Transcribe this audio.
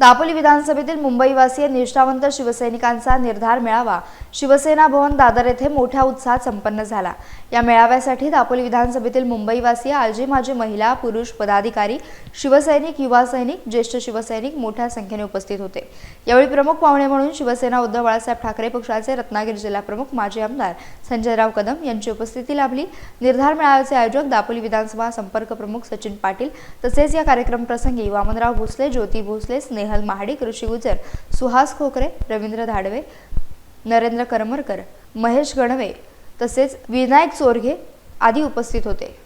दापोली विधानसभेतील मुंबईवासीय निष्ठावंत शिवसैनिकांचा निर्धार मेळावा शिवसेना भवन दादर येथे मोठ्या उत्साहात संपन्न झाला. या मेळाव्यासाठी दापोली विधानसभेतील मुंबईवासीय आजी माजी महिला पुरुष पदाधिकारी शिवसैनिक युवा सैनिक ज्येष्ठ शिवसैनिक मोठ्या संख्येने उपस्थित होते. यावेळी प्रमुख पाहुणे म्हणून शिवसेना उद्धव बाळासाहेब ठाकरे पक्षाचे रत्नागिरी जिल्हा प्रमुख माजी आमदार संजयराव कदम यांची उपस्थिती लाभली. निर्धार मेळाव्याचे आयोजक दापोली विधानसभा संपर्क प्रमुख सचिन पाटील तसेच या कार्यक्रम प्रसंगी वामनराव भोसले ज्योती भोसले स्नेह स्नेहल महाडिक ऋषी गुजर सुहास खोकरे रवींद्र धाडवे नरेंद्र करमरकर महेश गणवे तसेच विनायक चोरघे आदी उपस्थित होते